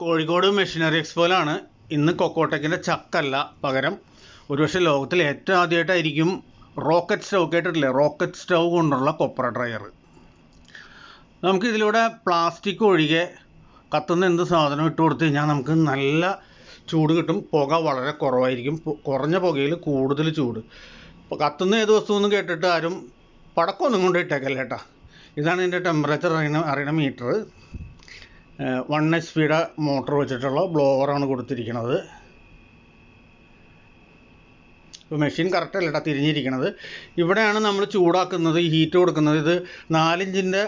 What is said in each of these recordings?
Kozhikode machinery എക്സ്പോയിലാണ് ഇന്ന് കൊക്കോടെക്കിന്റെ ചക്കല്ല പകരം. ഒരുപക്ഷെ ലോകത്തിൽ ഏറ്റവും ആദ്യമായിട്ടായിരിക്കും റോക്കറ്റ് സ്റ്റൗ കേട്ടിട്ടില്ലേ? റോക്കറ്റ് സ്റ്റൗ കൊണ്ടുള്ള കൊപ്ര ഡ്രയർ നമുക്ക് ഇതിലൂടെ പ്ലാസ്റ്റിക് ഒഴികെ കത്തുന്ന എന്ത് സാധനം ഇട്ട് കൊടുത്തു കഴിഞ്ഞാൽ നമുക്ക് നല്ല ചൂട് കിട്ടും. പുക വളരെ കുറവായിരിക്കും. കുറഞ്ഞ പുകയിൽ കൂടുതൽ ചൂട്. ഇപ്പോൾ കത്തുന്ന ഏത് വസ്തു എന്ന് കേട്ടിട്ട് ആരും പടക്കമൊന്നും കൊണ്ട് ഇട്ടേക്കല്ലേട്ടാ ഇതാണ് ഇതിന്റെ ടെമ്പറേച്ചർ അറിയണ അറിയണ മീറ്റർ വൺ എച്ച് പിയുടെ മോട്ടർ വെച്ചിട്ടുള്ള ബ്ലോവറാണ് കൊടുത്തിരിക്കുന്നത്. ഇപ്പോൾ മെഷീൻ കറക്റ്റ് അല്ലട്ടാ കേട്ടോ തിരിഞ്ഞിരിക്കണത്. ഇവിടെയാണ് നമ്മൾ ചൂടാക്കുന്നത് ഹീറ്റ് കൊടുക്കുന്നത്. ഇത് നാലിഞ്ചിന്റെ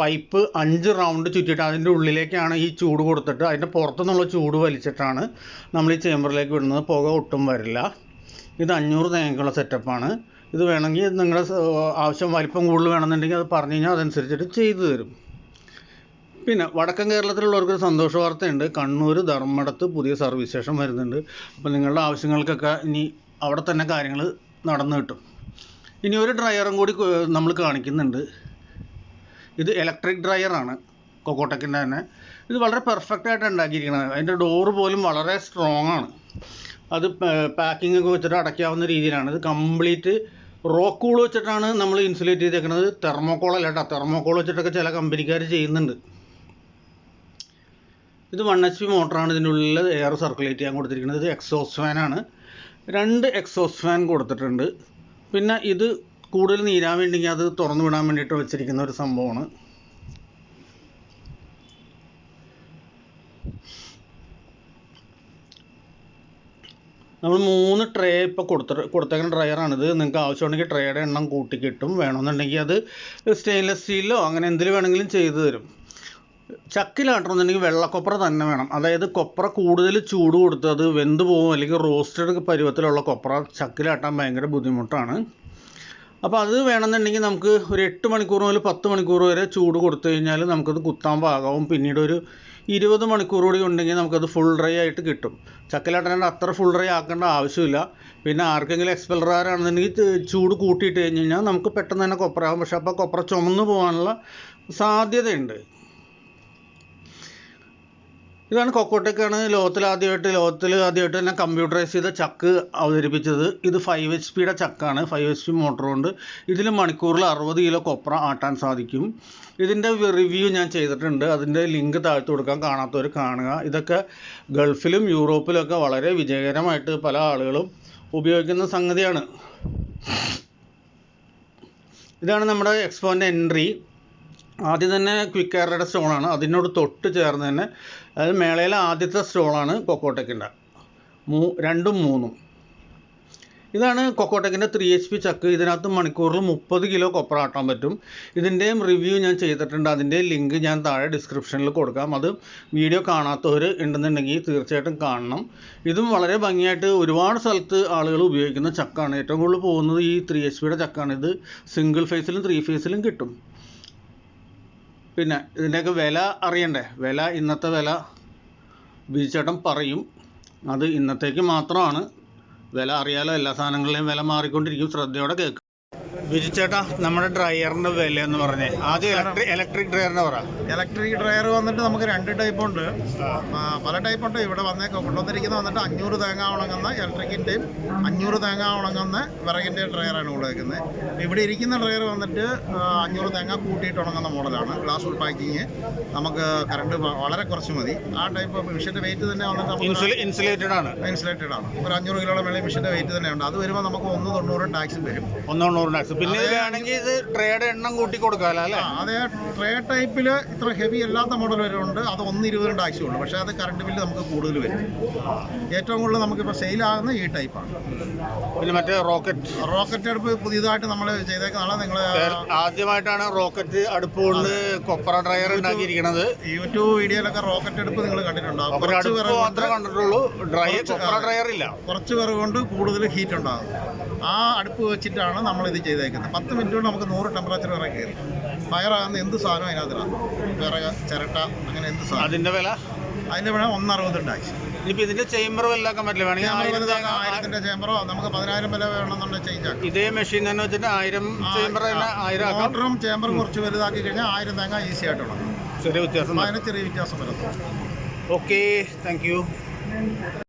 പൈപ്പ് അഞ്ച് റൗണ്ട് ചുറ്റിയിട്ട് അതിന്റെ ഉള്ളിലേക്കാണ് ഈ ചൂട് കൊടുത്തിട്ട് അതിന്റെ പുറത്തുനിന്നുള്ള ചൂട് വലിച്ചിട്ടാണ് നമ്മൾ ഈ ചേമ്പറിലേക്ക് വിടുന്നത്. പുക ഒട്ടും വരില്ല. ഇത് അഞ്ഞൂറ് തേങ്ങയ്ക്കുള്ള സെറ്റപ്പാണ് ഇത് വേണമെങ്കിൽ നിങ്ങളുടെ ആവശ്യം വലിപ്പം കൂടുതൽ വേണമെന്നുണ്ടെങ്കിൽ അത് പറഞ്ഞു കഴിഞ്ഞാൽ അതനുസരിച്ചിട്ട് ചെയ്തു തരും. പിന്നെ വടക്കൻ കേരളത്തിലുള്ളവർക്ക് സന്തോഷ വാർത്തയുണ്ട്. കണ്ണൂർ ധർമ്മടത്ത് പുതിയ സർവീസ് സ്റ്റേഷൻ വരുന്നുണ്ട്. അപ്പോൾ നിങ്ങളുടെ ആവശ്യങ്ങൾക്കൊക്കെ ഇനി അവിടെ തന്നെ കാര്യങ്ങൾ നടന്നു കിട്ടും. ഇനി ഒരു ഡ്രയറും കൂടി നമ്മൾ കാണിക്കുന്നുണ്ട്. ഇത് ഇലക്ട്രിക് ഡ്രയറാണ് കൊക്കോട്ടക്കിന്റെ തന്നെ. ഇത് വളരെ പെർഫെക്റ്റ് ആയിട്ട് ഉണ്ടാക്കിയിരിക്കുന്നത് അതിന്റെ ഡോറ് പോലും വളരെ സ്ട്രോങ് ആണ്. അത് പാക്കിംഗ് ഒക്കെ വെച്ചിട്ട് അടയ്ക്കാവുന്ന രീതിയിലാണ്. ഇത് കംപ്ലീറ്റ് റോക്കൂൾ വെച്ചിട്ടാണ് നമ്മൾ ഇൻസുലേറ്റ് ചെയ്തേക്കുന്നത് തെർമോക്കോൾ അല്ല കേട്ടോ. തെർമോക്കോൾ വെച്ചിട്ടൊക്കെ ചില കമ്പനിക്കാർ ചെയ്യുന്നുണ്ട്. ഇത് വൺ എച്ച് പി മോട്ടറാണ് ഇതിന്റെ ഉള്ളിൽ എയർ സർക്കുലേറ്റ് ചെയ്യാൻ കൊടുത്തിരിക്കുന്നത്. ഇത് എക്സോസ്റ്റ് ഫാനാണ് രണ്ട് എക്സോസ്റ്റ് ഫാൻ കൊടുത്തിട്ടുണ്ട്. പിന്നെ ഇത് കൂടുതൽ നീരാൻ വേണ്ടിയെങ്കിൽ അത് തുറന്നു വിടാൻ വേണ്ടിയിട്ട് വെച്ചിരിക്കുന്ന ഒരു സംഭവമാണ്. നമ്മൾ മൂന്ന് ട്രേ ഇപ്പോൾ കൊടുത്തിട്ട് കൊടുത്തേക്കുന്ന ഡ്രയറാണിത് നിങ്ങൾക്ക് ആവശ്യമുണ്ടെങ്കിൽ ട്രേയുടെ എണ്ണം കൂട്ടി കിട്ടും. വേണമെന്നുണ്ടെങ്കിൽ അത് സ്റ്റെയിൻലെസ് സ്റ്റീലിലോ അങ്ങനെ എന്തിൽ വേണമെങ്കിലും ചെയ്തു തരും. ചക്കിലാട്ടണമെന്നുണ്ടെങ്കിൽ വെള്ളക്കൊപ്ര തന്നെ വേണം. അതായത് കൊപ്ര കൂടുതൽ ചൂട് കൊടുത്ത് അത് വെന്ത് പോകും അല്ലെങ്കിൽ റോസ്റ്റഡ് പരുവത്തിലുള്ള കൊപ്ര ചക്കിലാട്ടാൻ ഭയങ്കര ബുദ്ധിമുട്ടാണ്. അപ്പോൾ അത് വേണമെന്നുണ്ടെങ്കിൽ നമുക്ക് ഒരു എട്ട് മണിക്കൂർ മുതൽ പത്ത് മണിക്കൂർ വരെ ചൂട് കൊടുത്തു കഴിഞ്ഞാൽ നമുക്കത് കുത്താൻ പാകാവും പിന്നീട് ഒരു ഇരുപത് മണിക്കൂർ കൂടി ഉണ്ടെങ്കിൽ നമുക്കത് ഫുൾ ഡ്രൈ ആയിട്ട് കിട്ടും. ചക്കിലാട്ടാൻ അത്ര ഫുൾ ഡ്രൈ ആക്കേണ്ട ആവശ്യമില്ല. പിന്നെ ആർക്കെങ്കിലും എക്സ്പെലറാണെന്നുണ്ടെങ്കിൽ ചൂട് കൂട്ടിയിട്ട് കഴിഞ്ഞ് കഴിഞ്ഞാൽ നമുക്ക് പെട്ടെന്ന് തന്നെ കൊപ്രയാകും പക്ഷേ അപ്പോൾ കൊപ്ര ചുമന്ന് പോകാനുള്ള സാധ്യതയുണ്ട്. ഇതാണ് കൊക്കോട്ടെക്കാണ് ലോകത്തിൽ ആദ്യമായിട്ട് ലോകത്തിൽ ആദ്യമായിട്ട് തന്നെ കമ്പ്യൂട്ടറൈസ് ചെയ്ത ചക്ക് അവതരിപ്പിച്ചത്. ഇത് ഫൈവ് എച്ച് പിയുടെ ചക്കാണ് ഫൈവ് എച്ച് പി മോട്ടർ കൊണ്ട് ഇതിൽ മണിക്കൂറിൽ അറുപത് കിലോ കൊപ്ര ആട്ടാൻ സാധിക്കും. ഇതിന്റെ റിവ്യൂ ഞാൻ ചെയ്തിട്ടുണ്ട്. അതിന്റെ ലിങ്ക് താഴ്ത്തു കൊടുക്കാൻ കാണാത്തവർ കാണുക. ഇതൊക്കെ ഗൾഫിലും യൂറോപ്പിലൊക്കെ വളരെ വിജയകരമായിട്ട് പല ആളുകളും ഉപയോഗിക്കുന്ന സംഗതിയാണ്. ഇതാണ് നമ്മുടെ എക്സ്പോന്റെ എൻട്രി ആദ്യം തന്നെ ക്വിക്ക് എയറുടെ സ്റ്റോണാണ് അതിനോട് തൊട്ട് ചേർന്ന് തന്നെ അതായത് മേളയിലെ ആദ്യത്തെ സ്റ്റോളാണ് കൊക്കോട്ടക്കിന്റെ. മൂ രണ്ടും മൂന്നും. ഇതാണ് കൊക്കോട്ടക്കിന്റെ ത്രീ എച്ച് പി ചക്ക്. ഇതിനകത്ത് മണിക്കൂറിൽ മുപ്പത് കിലോ കൊപ്ര ആട്ടാൻ പറ്റും. ഇതിന്റെയും റിവ്യൂ ഞാൻ ചെയ്തിട്ടുണ്ട്. അതിന്റെ ലിങ്ക് ഞാൻ താഴെ ഡിസ്ക്രിപ്ഷനിൽ കൊടുക്കാം. അത് വീഡിയോ കാണാത്തവർ ഉണ്ടെന്നുണ്ടെങ്കിൽ തീർച്ചയായിട്ടും കാണണം. ഇതും വളരെ ഭംഗിയായിട്ട് ഒരുപാട് സ്ഥലത്ത് ആളുകൾ ഉപയോഗിക്കുന്ന ചക്കാണ്. ഏറ്റവും കൂടുതൽ പോകുന്നത് ഈ ത്രീ എച്ച് പിയുടെ ചക്കാണ്. ഇത് സിംഗിൾ ഫേസിലും ത്രീ ഫേസിലും കിട്ടും. പിന്നെ ഇതിന്റെയൊക്കെ വില അറിയണ്ടേ? വില ഇന്നത്തെ വില. ബിജുചേട്ടൻ പറയും അത് ഇന്നത്തേക്ക് മാത്രമാണ്. വില അറിയാലോ എല്ലാ സാധനങ്ങളുടെയും വില മാറിക്കൊണ്ടിരിക്കും. ശ്രദ്ധയോടെ കേൾക്കും ബിജുചേട്ടാ നമ്മുടെ ഡ്രയറിന്റെ വില എന്ന് പറഞ്ഞേ. ആദ്യം ഇലക്ട്രിക് ഡ്രയറിന്റെ പറ. ഇലക്ട്രിക് ഡ്രയർ വന്നിട്ട് നമുക്ക് രണ്ട് ടൈപ്പ് ഉണ്ട്. പല ടൈപ്പ് ഉണ്ട്. ഇവിടെ വന്നേക്ക് കൊണ്ടുവന്നിരിക്കുന്ന വന്നിട്ട് അഞ്ഞൂറ് തേങ്ങ ഉണങ്ങുന്ന ഇലക്ട്രിക്കിന്റെയും അഞ്ഞൂറ് തേങ്ങ ഉണങ്ങുന്ന വിറകിന്റെയും ഡ്രയറാണ് ഇവിടെ വെക്കുന്നത് ഇവിടെ ഇരിക്കുന്ന ഡ്രയർ വന്നിട്ട് അഞ്ഞൂറ് തേങ്ങ കൂട്ടിയിട്ട് ഉണങ്ങുന്ന മോഡലാണ്. ഗ്ലാസ് ഫുൾ പാക്കിങ് നമുക്ക് കറണ്ട് വളരെ കുറച്ച് മതി. ആ ടൈപ്പ് മെഷീന്റെ വെയിറ്റ് തന്നെ വന്നിട്ട് ഇൻസുലേ ഇൻസുലേറ്റഡ് ആണ്. ഇൻസുലേറ്റഡ് ആണ്. ഒരു അഞ്ഞൂറ് കിലോയുടെ മേളിൽ മിഷന്റെ വെയിറ്റ് തന്നെ ഉണ്ട്. അത് വരുമ്പോൾ നമുക്ക് ഒന്ന് തൊണ്ണൂറ് ടാക്സും വരും. ഒന്നൊണ്ണൂറ് ടാക്സ് പിന്നെ ഇത് വേണമെങ്കിൽ ഇത് ട്രേഡ് എണ്ണം കൂട്ടി കൊടുക്കാമല്ലോ അല്ലേ? അതേ. ട്രേ ടൈപ്പിൽ ഇത്ര ഹെവി അല്ലാത്ത മോഡൽ ഉണ്ട് അത് ഒന്ന് ഇരുപതിന്റെ ആവശ്യമുള്ളൂ പക്ഷേ അത് കറണ്ട് ബില്ല് നമുക്ക് കൂടുതൽ വരും. ഏറ്റവും കൂടുതൽ നമുക്കിപ്പോൾ സെയിലാകുന്ന ഈ ടൈപ്പാണ് പിന്നെ മറ്റേ റോക്കറ്റ് റോക്കറ്റ് അടുപ്പ് പുതിയതായിട്ട് നമ്മൾ ചെയ്തേക്കുന്നതാണ് നിങ്ങൾ ആദ്യമായിട്ടാണ് റോക്കറ്റ് അടുപ്പ് കൊണ്ട് കൊപ്ര ഡ്രയർ ഉണ്ടാക്കിയിരിക്കുന്നത് യൂട്യൂബ് വീഡിയോയിലൊക്കെ റോക്കറ്റ് അടുപ്പ് നിങ്ങൾ കണ്ടിട്ടുണ്ടാകും കുറച്ച് പേർ മാത്രമേ കണ്ടിട്ടുള്ളൂ. ഡ്രയർ കൊപ്ര ഡ്രയർ ഇല്ല. കുറച്ച് പേർ കൊണ്ട് കൂടുതൽ ഹീറ്റ് ഉണ്ടാകും. ആ അടുപ്പ് വെച്ചിട്ടാണ് നമ്മൾ ഇത് ചെയ്തേക്കുന്നത്. പത്ത് മിനിറ്റ് കൊണ്ട് നമുക്ക് നൂറ് ടെമ്പറേച്ചർ വരെ കയറി. ഫയറാകുന്ന എന്ത് സാധനം അതിനകത്തിലാണ് വിറക് ചിരട്ട അങ്ങനെ എന്ത് സാധനം. അതിന്റെ വില? അതിന്റെ വില ഒന്നറുപതുണ്ടായി. ഇനിയിപ്പോ ഇതിന്റെ ചേമ്പർ വലുതാക്കാൻ പറ്റില്ല. വേണമെങ്കിൽ ആയിരത്തിന്റെ ചേമ്പറോ നമുക്ക് പതിനായിരം വില വേണമെന്നുണ്ടെങ്കിൽ ചേഞ്ച് ആക്കാം. ഇതേ മെഷീൻ തന്നെ വെച്ചിട്ട് ആയിരം ചേമ്പർ ആയിരം മോട്ടറും ചേമ്പറും കുറച്ച് വലുതാക്കി കഴിഞ്ഞാൽ ആയിരം തേങ്ങ ഈസി ആയിട്ട് ചെറിയ വ്യത്യാസം അതിന് ചെറിയ വ്യത്യാസം വരുന്നു ഓക്കെ താങ്ക് യു